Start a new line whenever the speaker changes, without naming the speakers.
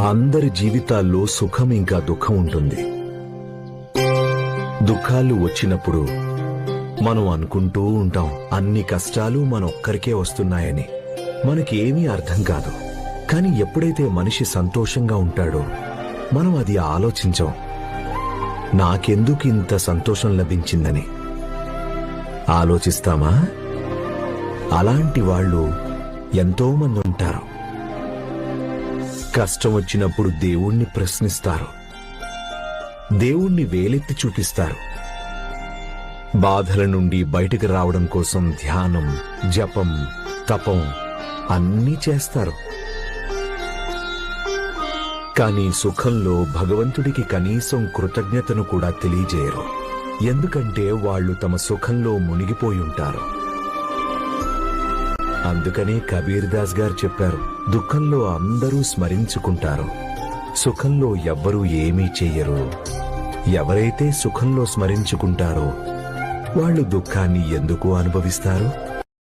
అందరి జీవితాల్లో సుఖం ఇంకా దుఃఖం ఉంటుంది. దుఃఖాలు వచ్చినప్పుడు మనం అనుకుంటూ ఉంటాం అన్ని కష్టాలు మన ఒక్కరికే వస్తున్నాయని. మనకి ఏమీ అర్థం కాదు. కానీ ఎప్పుడైతే మనిషి సంతోషంగా ఉంటాడో మనం అది ఆలోచించం. నాకెందుకు ఇంత సంతోషం లభించిందని. ఆలోచిస్తామా? అలాంటి వాళ్ళు ఎంతో మంది ఉంటారు. కష్టం వచ్చినప్పుడు దేవుణ్ణి ప్రశ్నిస్తారు. దేవుణ్ణి వేలెత్తి చూపిస్తారు. బాధల నుండి బయటకు రావడం కోసం ధ్యానం జపం తపం అన్నీ చేస్తారు. కానీ సుఖంలో భగవంతుడికి కనీసం కృతజ్ఞతను కూడా తెలియజేయరు. ఎందుకంటే వాళ్ళు తమ సుఖంలో మునిగిపోయి ఉంటారు. అందుకనే కబీర్ దాస్ గారు చెప్పారు దుఃఖంలో అందరూ స్మరించుకుంటారు. సుఖంలో ఎవ్వరూ ఏమీ చెయ్యరు. ఎవరైతే సుఖంలో స్మరించుకుంటారో వాళ్ళు దుఃఖాన్ని ఎందుకు అనుభవిస్తారు?